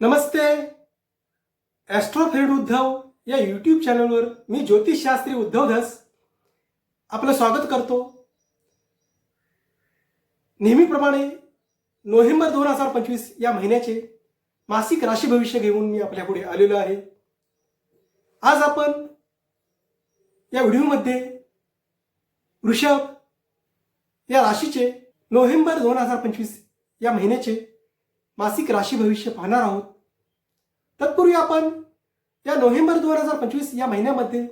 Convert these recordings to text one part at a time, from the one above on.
नमस्ते. ॲस्ट्रोफेड उद्धव या यूट्यूब चॅनलवर मी ज्योतिषशास्त्री उद्धव धस आपलं स्वागत करतो. नेहमीप्रमाणे नोव्हेंबर दोन हजार पंचवीस या महिन्याचे मासिक राशी भविष्य घेऊन मी आपल्यापुढे आलेलो आहे. आज आपण या व्हिडिओमध्ये वृषभ या राशीचे नोव्हेंबर दोन हजार पंचवीस या महिन्याचे मासिक राशी भविष्य पाहणार आहोत. तत्पूर्वी आपण या नोव्हेंबर दोन हजार पंचवीस या महिन्यामध्ये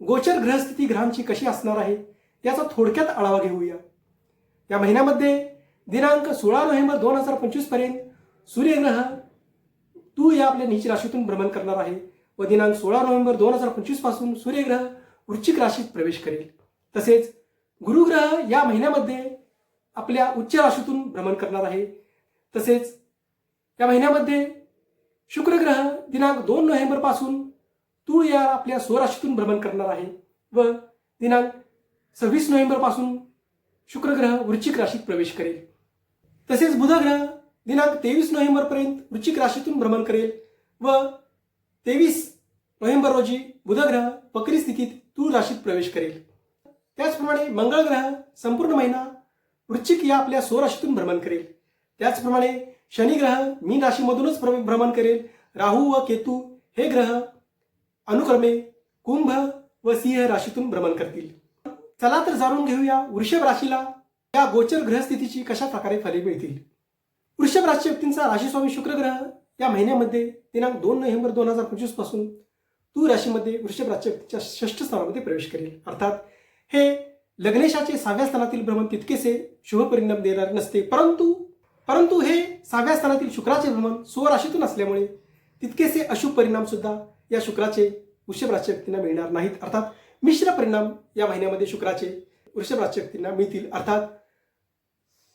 गोचर ग्रहस्थिती ग्रहांची कशी असणार आहे याचा थोडक्यात आढावा घेऊया. या महिन्यामध्ये दिनांक सोळा नोव्हेंबर दोन हजार पंचवीसपर्यंत सूर्यग्रह तू या आपल्या नीच राशीतून भ्रमण करणार आहे व दिनांक सोळा नोव्हेंबर दोन हजार पंचवीसपासून सूर्यग्रह वृश्चिक राशीत प्रवेश करेल. तसेच गुरुग्रह या महिन्यामध्ये आपल्या उच्च राशीतून भ्रमण करणार आहे. तसेच या महिन्यामध्ये शुक्रग्रह दिनांक दोन नोव्हेंबरपासून तूळ या आपल्या स्वराशीतून भ्रमण करणार आहे व दिनांक सव्वीस नोव्हेंबरपासून शुक्रग्रह वृश्चिक राशीत प्रवेश करेल. तसेच बुधग्रह दिनांक तेवीस नोव्हेंबर पर्यंत वृश्चिक राशीतून भ्रमण करेल व तेवीस नोव्हेंबर रोजी बुधग्रह पकरी स्थितीत तूळ राशीत प्रवेश करेल. त्याचप्रमाणे मंगळ ग्रह संपूर्ण महिना वृश्चिक या आपल्या स्वराशीतून भ्रमण करेल. त्याचप्रमाणे शनी ग्रह मी राशीमधूनच भ्रमण करेल. राहू व केतू हे ग्रह अनुक्रमे कुंभ व सिंह राशीतून भ्रमण करतील. चला तर जाणून घेऊया वृषभ राशीला या गोचर ग्रहस्थितीची कशा प्रकारे फले मिळतील. वृषभ राशी व्यक्तींचा राशीस्वामी शुक्र ग्रह या महिन्यामध्ये दिनांक दोन नोव्हेंबर दोन हजार पंचवीसपासून तू राशीमध्ये वृषभ राशी व्यक्तीच्या षष्ठ स्थानामध्ये प्रवेश करेल. अर्थात हे लग्नेशाचे सहाव्या स्थानातील भ्रमण तितकेसे शुभ परिणाम देणार नसते. परंतु परंतु हे सहाव्या स्थानातील शुक्राचे भ्रमण सुवराशीतून असल्यामुळे तितकेसे अशुभ परिणाम सुद्धा या शुक्राचे वृषभ राशी व्यक्तींना मिळणार नाहीत. अर्थात मिश्र परिणाम या महिन्यामध्ये शुक्राचे वृषभ राशी व्यक्तींना मिळतील. अर्थात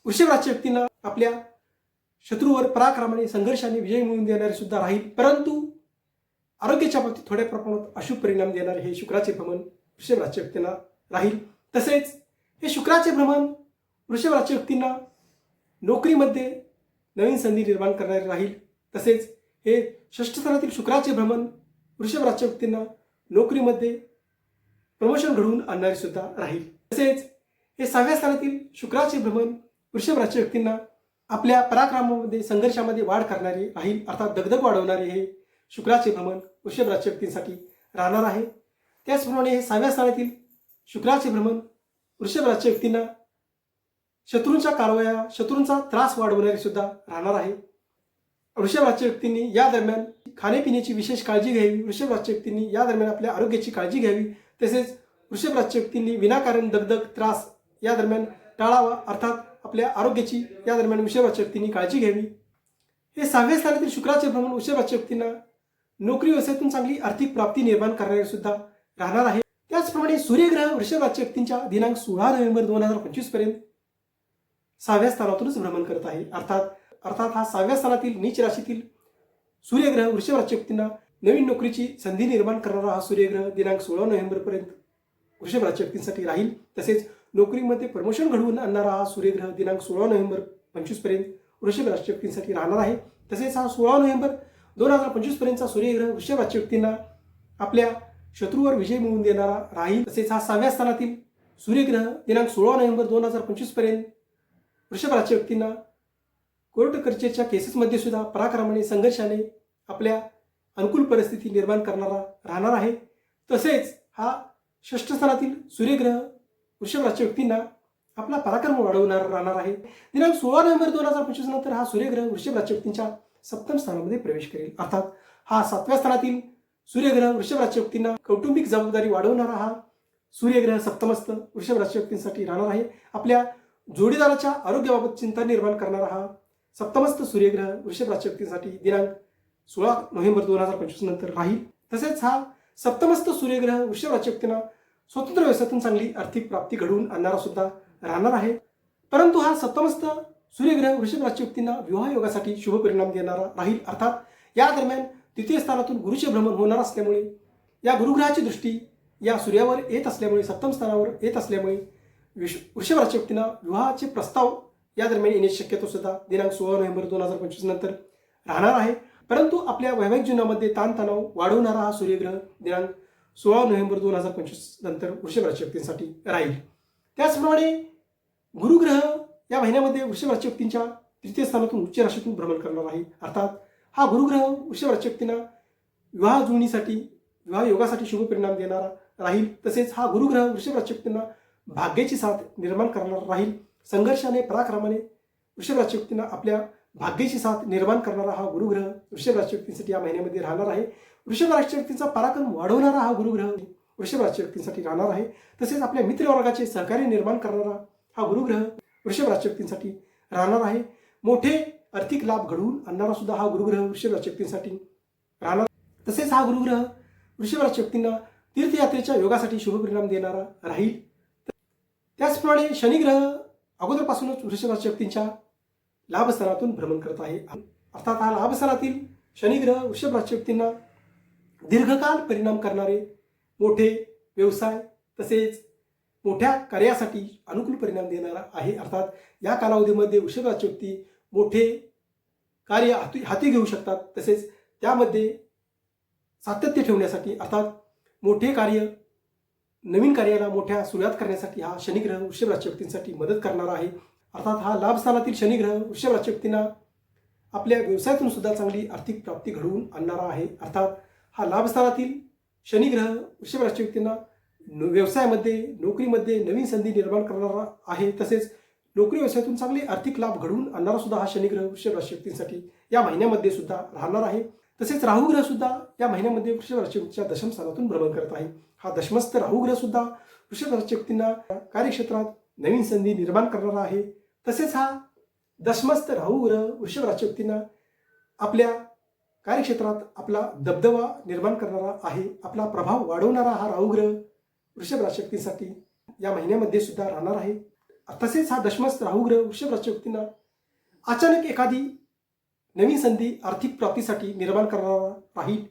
वृषभ राशी व्यक्तींना आपल्या शत्रूवर पराक्रमाने संघर्षाने विजय मिळवून देणारे सुद्धा राहील. परंतु आरोग्याच्या बाबतीत थोड्या प्रमाणात अशुभ परिणाम देणारे हे शुक्राचे भ्रमण वृषभ राशी व्यक्तींना राहील. तसेच हे शुक्राचे भ्रमण वृषभ राशी व्यक्तींना नोकरीमध्ये नवीन संधी निर्माण करणारे राहील. तसेच हे षष्ठ स्थानातील शुक्राचे भ्रमण वृषभ राजच्या व्यक्तींना नोकरीमध्ये प्रमोशन घडवून आणणारे सुद्धा राहील. तसेच हे सहाव्या स्थानातील शुक्राचे भ्रमण वृषभ राजच्या व्यक्तींना आपल्या पराक्रमामध्ये संघर्षामध्ये वाढ करणारे राहील. अर्थात दगदग वाढवणारे हे शुक्राचे भ्रमण वृषभ राजच्या व्यक्तींसाठी राहणार आहे. त्याचप्रमाणे हे सहाव्या स्थानातील शुक्राचे भ्रमण वृषभ राजच्या व्यक्तींना शत्रूंच्या कारवाया शत्रूंचा त्रास वाढवणारी सुद्धा राहणार आहे. वृषभ व्यक्तींनी या दरम्यान खाण्यापिण्याची विशेष काळजी घ्यावी. वृषभ राशी व्यक्तींनी या दरम्यान आपल्या आरोग्याची काळजी घ्यावी. तसेच वृषभ राशी व्यक्तींनी विनाकारण दगदग त्रास या दरम्यान टाळावा. अर्थात आपल्या आरोग्याची या दरम्यान वृषभ व्यक्तींनी काळजी घ्यावी. हे सहाव्या स्थानातील शुक्राचे भ्रमण वृषभ व्यक्तींना नोकरी व्यवसायातून चांगली आर्थिक प्राप्ती निर्माण करणारे सुद्धा राहणार आहे. त्याचप्रमाणे सूर्यग्रह वृषभ व्यक्तींच्या दिनांक सोळा नोव्हेंबर दोन हजार पंचवीसपर्यंत सहाव्या स्थानातूनच भ्रमण करत आहे. अर्थात अर्थात हा सहाव्या स्थानातील नीच राशीतील सूर्यग्रह वृषभ राशी व्यक्तींना नवीन नोकरीची संधी निर्माण करणारा हा सूर्यग्रह दिनांक सोळा नोव्हेंबरपर्यंत वृषभ राशी व्यक्तींसाठी राहील. तसेच नोकरीमध्ये प्रमोशन घडवून आणणारा हा सूर्यग्रह दिनांक सोळा नोव्हेंबर पंचवीसपर्यंत वृषभ राशी व्यक्तींसाठी राहणार आहे. तसेच हा सोळा नोव्हेंबर दोन हजार पंचवीसपर्यंतचा सूर्यग्रह वृषभ राशी व्यक्तींना आपल्या शत्रूवर विजय मिळवून देणारा राहील. तसेच हा सहाव्या स्थानातील सूर्यग्रह दिनांक सोळा नोव्हेंबर दोन हजार पंचवीसपर्यंत वृषभराच्या वृषभ व्यक्तींना कोर्ट कर्चेच्या केसेसमध्ये सुद्धा पराक्रमाने संघर्षाने आपल्या अनुकूल परिस्थिती निर्माण करणारा राहणार आहे. तसेच हा षष्ठस्थानातील सूर्यग्रह वृषभ व्यक्तींना आपला पराक्रम वाढवणार राहणार आहे. दिनांक सोळा नोव्हेंबर दोन हजार पंचवीस नंतर हा सूर्यग्रह वृषभ व्यक्तींच्या सप्तम स्थानामध्ये प्रवेश करेल. अर्थात हा सातव्या स्थानातील सूर्यग्रह वृषभ व्यक्तींना कौटुंबिक जबाबदारी वाढवणारा हा सूर्यग्रह सप्तमस्त वृषभ राशी व्यक्तींसाठी राहणार आहे. आपल्या जोडीदाराच्या आरोग्याबाबत चिंता निर्माण करणारा हा सप्तमस्त सूर्यग्रह वृषभ राशी व्यक्तींसाठी दिनांक सोळा नोव्हेंबर दोन हजार पंचवीस नंतर राहील. तसेच हा सप्तमस्त सूर्यग्रह वृषभ राशी व्यक्तींना स्वतंत्र व्यवसायातून चांगली आर्थिक प्राप्ती घडवून आणणारा सुद्धा राहणार आहे. परंतु हा सप्तमस्त सूर्यग्रह वृषभ राशी व्यक्तींना विवाह योगासाठी शुभ परिणाम देणारा राहील. अर्थात या दरम्यान द्वितीय स्थानातून गुरुचे भ्रमण होणार असल्यामुळे या गुरुग्रहाची दृष्टी या सूर्यावर येत असल्यामुळे सप्तम स्थानावर येत असल्यामुळे विश वृषभ राशी व्यक्तींना विवाहाचे प्रस्ताव या दरम्यान येण्याची शक्यता सुद्धा दिनांक सोळा नोव्हेंबर दोन हजार पंचवीस नंतर राहणार आहे. परंतु आपल्या वैवाहिक जीवनामध्ये ताणतणाव वाढवणारा हा सूर्यग्रह दिनांक सोळा नोव्हेंबर दोन हजार पंचवीस नंतर वृषभराच्या व्यक्तींसाठी राहील. त्याचप्रमाणे गुरुग्रह या महिन्यामध्ये वृषभ व्यक्तींच्या तृतीय स्थानातून उच्च राशीतून भ्रमण करणार आहे. अर्थात हा गुरुग्रह वृषभराच्या व्यक्तींना विवाह जुळणीसाठी विवाह योगासाठी शुभ परिणाम देणारा राहील. तसेच हा गुरुग्रह वृषभराच्या व्यक्तींना भाग्याची साथ निर्माण करणारा राहील. संघर्षाने पराक्रमाने वृषभ राशी आपल्या भाग्याची साथ निर्माण करणारा हा गुरुग्रह वृषभ राशी या महिन्यामध्ये राहणार आहे. वृषभ राशी पराक्रम वाढवणारा हा गुरुग्रह वृषभ राशी राहणार आहे. तसेच आपल्या मित्रवर्गाचे सहकार्य निर्माण करणारा हा गुरुग्रह वृषभ राशी राहणार आहे. मोठे आर्थिक लाभ घडवून आणणारा सुद्धा हा गुरुग्रह वृषभ राशी राहणार तसेच हा गुरुग्रह वृषभ राशी तीर्थयात्रेच्या योगासाठी शुभ परिणाम देणारा राहील. त्याचप्रमाणे शनिग्रह अगोदरपासूनच वृषभ राशी व्यक्तींच्या लाभस्थानातून भ्रमण करत आहे. अर्थात हा लाभस्थानातील शनिग्रह वृषभ राशी व्यक्तींना दीर्घकाल परिणाम करणारे मोठे व्यवसाय तसेच मोठ्या कार्यासाठी अनुकूल परिणाम देणारा आहे. अर्थात या कालावधीमध्ये वृषभ राशी व्यक्ती मोठे कार्य हाती हाती घेऊ शकतात. तसेच त्यामध्ये सातत्य ठेवण्यासाठी अर्थात मोठे कार्य नवीन कार्याला मोठ्या सुरुवात करण्यासाठी हा शनिग्रह वृषभ राशी व्यक्तींसाठी मदत करणारा आहे. अर्थात हा लाभस्थानातील शनिग्रह वृषभ राशी व्यक्तींना आपल्या व्यवसायातून सुद्धा चांगली आर्थिक प्राप्ती घडवून आणणारा आहे. अर्थात हा लाभस्थानातील शनिग्रह वृषभ राशी व्यक्तींना व्यवसायामध्ये नोकरीमध्ये नवीन संधी निर्माण करणारा आहे. तसेच नोकरी व्यवसायातून चांगले आर्थिक लाभ घडवून आणणारा सुद्धा हा शनिग्रह वृषभ राशी व्यक्तींसाठी या महिन्यामध्ये सुद्धा राहणार आहे. तसेच राहुग्रह सुद्धा या महिन्यामध्ये वृषभ राशीच्या दशम स्थानातून भ्रमण करत आहे. हा दशमस्थ राहुग्रह सुद्धा वृषभ राशी व्यक्तींना कार्यक्षेत्रात नवीन संधी निर्माण करणारा आहे. तसेच हा दशमस्थ राहुग्रह वृषभ राशी व्यक्तींना आपल्या कार्यक्षेत्रात आपला दबदबा निर्माण करणारा आहे. आपला प्रभाव वाढवणारा हा राहुग्रह वृषभ राशी व्यक्तींसाठी या महिन्यामध्ये सुद्धा राहणार आहे. तसेच हा दशमस्थ राहुग्रह वृषभ राशी व्यक्तींना अचानक एखादी नवीन संधी आर्थिक प्राप्तीसाठी निर्माण करणारा राहील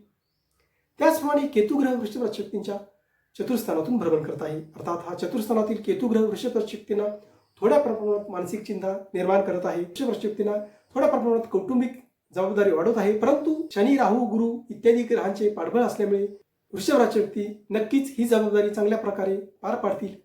त्याचप्रमाणे केतुग्रह वृषभ शक्तींच्या चतुर्स्थानातून भ्रमण करत आहे. अर्थात हा चतुर्स्थानातील केतुग्रह वृषभ शक्तींना थोड्या प्रमाणात मानसिक चिंता निर्माण करत आहे. वृषभ शक्तींना थोड्या प्रमाणात कौटुंबिक जबाबदारी वाढवत आहे. परंतु शनी राहू गुरु इत्यादी ग्रहांचे पाठबळ असल्यामुळे वृषभ राशी व्यक्ती नक्कीच ही जबाबदारी चांगल्या प्रकारे पार पाडतील.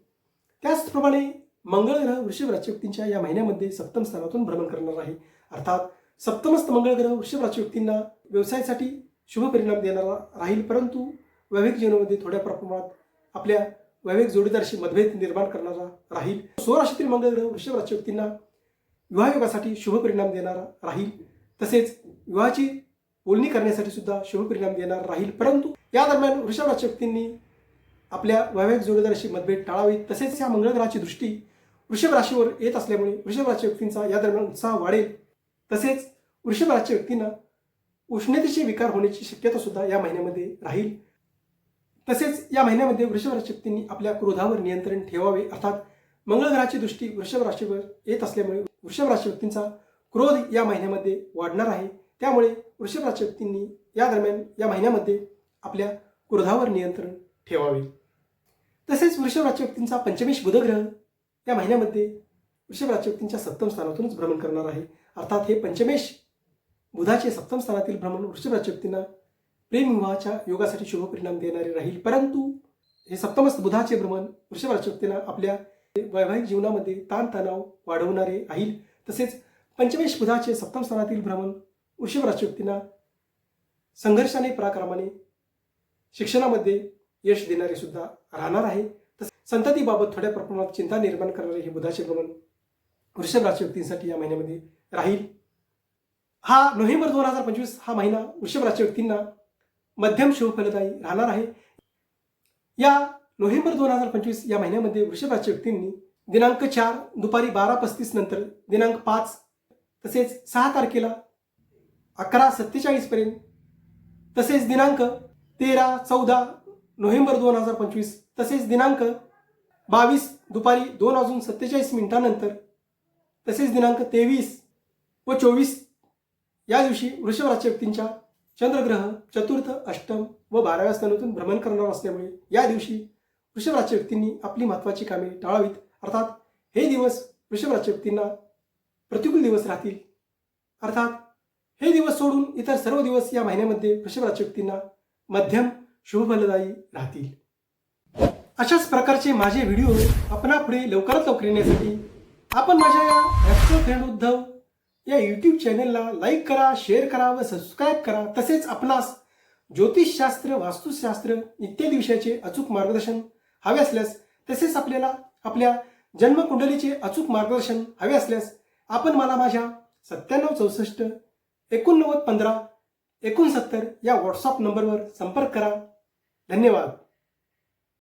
त्याचप्रमाणे मंगळ ग्रह वृषभ राशी व्यक्तींच्या या महिन्यामध्ये सप्तम स्थानातून भ्रमण करणार आहे. अर्थात सप्तमस्त मंगळ ग्रह वृषभ राशी व्यक्तींना व्यवसायासाठी शुभ परिणाम देणारा राहील परंतु वैवाहिक जीवनामध्ये थोड्या प्रमाणात आपल्या वैवाहिक जोडीदारशी मतभेद निर्माण करणारा राहील. स्वराशीतील मंगळ ग्रह वृषभ राशी व्यक्तींना विवाहयोगासाठी शुभ परिणाम देणारा राहील. तसेच विवाहाची बोलणी करण्यासाठी सुद्धा शुभ परिणाम देणार राहील परंतु या दरम्यान वृषभ राशी व्यक्तींनी आपल्या वैवाहिक जोडीदाराशी मतभेद टाळावी तसेच या मंगळ ग्रहाची दृष्टी वृषभ राशीवर येत असल्यामुळे वृषभ राशी व्यक्तींचा या दरम्यान उत्साह वाढेल. तसेच वृषभ व्यक्तींना उष्णतेचे विकार होण्याची शक्यता सुद्धा या महिन्यामध्ये राहील. तसेच या महिन्यामध्ये वृषभ व्यक्तींनी आपल्या क्रोधावर नियंत्रण ठेवावे. अर्थात मंगळग्रहाची दृष्टी वृषभ राशीवर येत असल्यामुळे वृषभ राशी व्यक्तींचा क्रोध या महिन्यामध्ये वाढणार आहे. त्यामुळे वृषभ राशी व्यक्तींनी या दरम्यान या महिन्यामध्ये आपल्या क्रोधावर नियंत्रण ठेवावे. तसेच वृषभ राशी व्यक्तींचा पंचमेश बुधग्रह या महिन्यामध्ये वृषभ राशी व्यक्तींच्या सप्तम स्थानातूनच भ्रमण करणार आहे. अर्थात हे पंचमेश बुधाचे सप्तम स्थानातील भ्रमण वृषभ राशी व्यक्तींना प्रेम विवाहाच्या योगासाठी शुभ परिणाम देणारे राहील. परंतु हे सप्तमस्त बुधाचे भ्रमण वृषभ राशी व्यक्तींना आपल्या वैवाहिक जीवनामध्ये ताणतणाव वाढवणारे राहील. तसेच पंचमेश बुधाचे सप्तम स्थानातील भ्रमण वृषभ राशी व्यक्तींना संघर्षाने पराक्रमाने शिक्षणामध्ये यश देणारे सुद्धा राहणार आहे. संततीबाबत थोड्या प्रमाणात चिंता निर्माण करणारे हे बुधाचे भ्रमण वृषभ राशी व्यक्तींसाठी या महिन्यामध्ये राहील. हा नोव्हेंबर दोन हजार पंचवीस हा महिना वृषभ राशी व्यक्तींना मध्यम शुभफलदायी राहणार आहे. या नोव्हेंबर दोन हजार पंचवीस या महिन्यामध्ये वृषभ राशी व्यक्तींनी दिनांक चार दुपारी बारा पस्तीस नंतर दिनांक पाच तसेच सहा तारखेला अकरा सत्तेचाळीसपर्यंत तसेच दिनांक तेरा चौदा नोव्हेंबर दोन हजार पंचवीस तसेच दिनांक बावीस दुपारी दोन वाजून सत्तेचाळीस मिनिटानंतर तसेच दिनांक तेवीस व चोवीस या दिवशी वृषभ राशी व्यक्तींच्या चंद्रग्रह चतुर्थ अष्टम व बाराव्या स्थानातून भ्रमण करणार असल्यामुळे या दिवशी वृषभ राशी व्यक्तींनी आपली महत्त्वाची कामे टाळावीत. अर्थात हे दिवस वृषभ राशी व्यक्तींना प्रतिकूल दिवस राहतील. अर्थात हे दिवस सोडून इतर सर्व दिवस या महिन्यामध्ये वृषभ राशी व्यक्तींना मध्यम शुभफलदायी राहतील. अशाच प्रकारचे माझे व्हिडिओ आपणापुढे लवकरात लवकर येण्यासाठी आपण माझ्या या ॲस्ट्रो फ्रेंड उद्धव या यूट्यूब चॅनेलला लाईक करा शेअर करा व सबस्क्राईब करा. तसेच आपणास ज्योतिषशास्त्र वास्तुशास्त्र इत्यादी विषयाचे अचूक मार्गदर्शन हवे असल्यास तसेच आपल्याला आपल्या जन्मकुंडलीचे अचूक मार्गदर्शन हवे असल्यास आपण मला माझ्या सत्त्याण्णव चौसष्ट एकोणनव्वद पंधरा एकोणसत्तर या व्हॉट्सअप नंबरवर संपर्क करा. धन्यवाद.